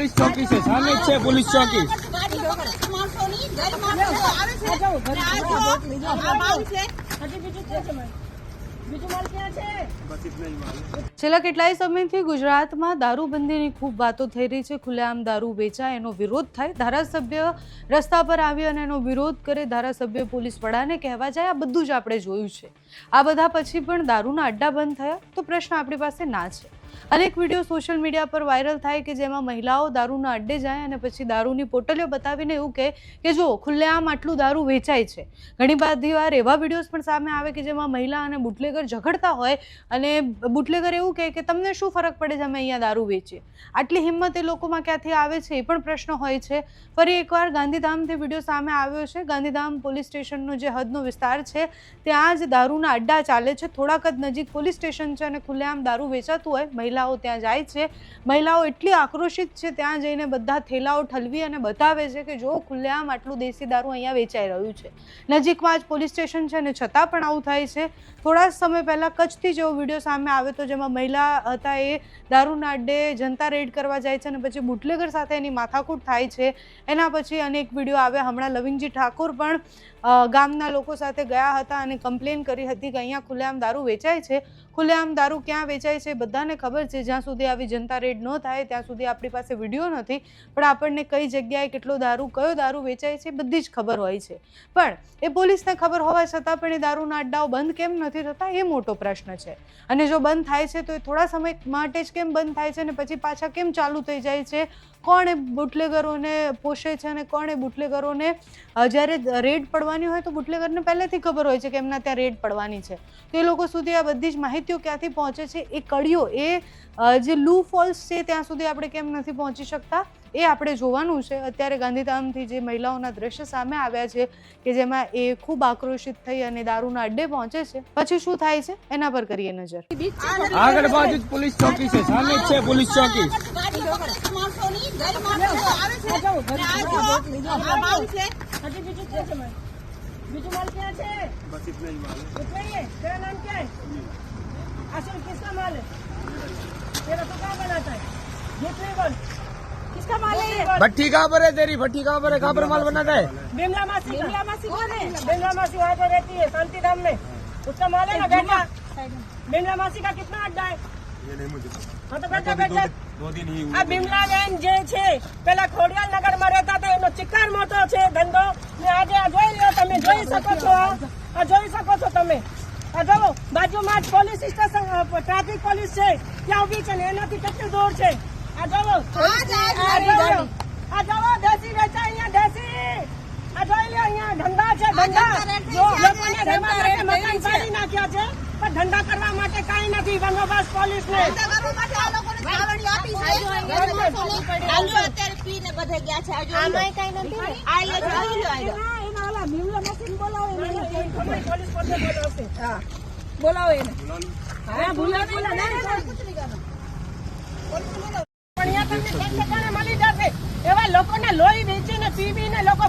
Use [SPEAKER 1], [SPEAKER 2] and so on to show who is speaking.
[SPEAKER 1] Police ચોકી છે, સામે છે પોલીસ ચોકી.
[SPEAKER 2] છેલ્લા કેટલાય સમયથી ગુજરાતમાં દારૂબંધીની ખૂબ વાતો થઈ રહી છે. ખુલ્લેઆમ દારૂ વેચાય, એનો વિરોધ થાય. ધારાસભ્ય રસ્તા પર આવી અને એનો વિરોધ કરે ધારાસભ્ય પોલીસ વડાને કહેવા જાય, આ બધું જ આપણે જોયું છે. આ બધા પછી પણ દારૂના અડ્ડા બંધ થયા. તો પ્રશ્ન આપણી પાસે ના છે. અનેક વીડિયો સોશિયલ મીડિયા પર વાયરલ થાય કે જેમાં મહિલાઓ દારૂના અડ્ડે જાય અને પછી દારૂની પોટલીઓ બતાવીને એવું કહે કે જો ખુલ્લેઆમ આટલું દારૂ વેચાય છે. ઘણી બધી વાર એવા વિડીયોઝ પણ સામે આવે કે જેમાં મહિલા અને બુટલેગર ઝઘડતા હોય અને બુટલેગર એવું કહે કે તમને શું ફરક પડે છે અમે અહીંયા દારૂ વેચીએ? આટલી હિંમત એ લોકોમાં ક્યાંથી આવે છે? એ પણ પ્રશ્ન હોય છે. ફરી એકવાર ગાંધીધામથી વીડિયો સામે આવ્યો છે. ગાંધીધામ પોલીસ સ્ટેશનનો જે હદનો વિસ્તાર છે, ત્યાં જ દારૂના અડ્ડા ચાલે છે. થોડાક જ નજીક પોલીસ સ્ટેશન છે અને ખુલ્લેઆમ દારૂ વેચાતું હોય મહિલાઓ ત્યાં જાય છે. મહિલાઓ એટલી આક્રોશિત છે ત્યાં જઈને બધા થેલાઓ ઠલવી અને બતાવે છે કે જો ખુલ્લેઆમ આટલું દેશી દારૂ અહીંયા વેચાઈ રહ્યું છે. નજીકમાં જ પોલીસ સ્ટેશન છે અને છતાં પણ આવું થાય છે. થોડા સમય પહેલાં કચ્છથી જેવો વીડિયો સામે આવ્યો હતો જેમાં મહિલા હતા એ દારૂના અડ્ડે જનતા રેડ કરવા જાય છે અને પછી બુટલેગર સાથે એની માથાકૂટ થાય છે. એના પછી અનેક વીડિયો આવ્યા. હમણાં લવિંગજી ઠાકોર પણ ગામના લોકો સાથે ગયા હતા અને કમ્પ્લેન કરી હતી કે અહીંયા ખુલ્લેઆમ દારૂ વેચાય છે. ખુલ્લેઆમ દારૂ ક્યાં વેચાય છે બધાને ખબર છે. જ્યાં સુધી આવી જનતા રેડ ન થાય, ત્યાં સુધી આપણી પાસે વીડિયો નથી. પણ આપણને કઈ જગ્યાએ કેટલો દારૂ, કયો દારૂ વેચાય છે બધી જ ખબર હોય છે. પણ એ પોલીસને ખબર હોવા છતાં પણ એ દારૂના અડ્ડાઓ બંધ કેમ નથી થતા એ મોટો પ્રશ્ન છે. અને જો બંધ થાય છે તો એ થોડા સમય માટે જ કેમ બંધ થાય છે અને પછી પાછા કેમ ચાલુ થઈ જાય છે? કોણ એ બુટલેગરોને પોષે છે અને કોણ એ બુટલેગરોને જ્યારે રેડ પડવાની હોય તો બુટલેગરને પહેલેથી ખબર હોય છે કે એમના ત્યાં રેડ પડવાની છે. તો એ લોકો સુધી આ બધી જ વ્યક્તિઓ ક્યાંથી પહોંચે છે એ કડીઓ એ જે લૂ ફોલ્સ છે ત્યાં સુધી આપણે કેમ નથી પહોંચી શકતા? એ આપણે જોવાનું છે. અત્યારે ગાંધીધામથી જે મહિલાઓના દ્રશ્ય સામે આવ્યા છે કે જેમાં એ ખૂબ આક્રોશિત થઈ અને દારૂના અડ્ડે પહોંચે છે પછી શું થાય છે? એના પર કરીએ નજર.
[SPEAKER 1] આગળ બાજુ પોલીસ ચોકી છે. સામે છે પોલીસ ચોકી.
[SPEAKER 3] બીજું માલ ક્યાં છે? किसका माल है ये
[SPEAKER 1] भट्टी कहाँ पर है तेरी भट्टी कहाँ पर है कहाँ पर माल बनाता है
[SPEAKER 3] बिमला मासी बिमला मासी कौन है बिमला मासी वहाँ पर रहती है शांति धाम में उसका माल है ना बेटा बिमला मासी का कितना अड्डा है हाँ तो बेटा बेटा આ બિમલાબેન જે છે પેલા ખોડિયાલ નગર માં રહેતા હતા એનો ચિક્કાર મોટો છે ધંધો ને આજે આ જોઈ લ્યો તમે જોઈ શકો છો આ આ જોઈ શકો છો તમે આ જુઓ બાજુમાં જ પોલીસ સ્ટેશન અ, ટ્રાફિક પોલીસ છે ત્યાં ઉભી છે ને એનાથી કેટલી દૂર છે મકાન પાડી નાખ્યા છે પણ ધંધા કરવા માટે કાંઈ નથી. બંદોબસ્ત પોલીસ ને બોલાવો એને. હા બોલાવો બોલાવો પણ અહીંયા તમને મળી જશે. એવા લોકોને લોહી વેચીને પીવીને લોકો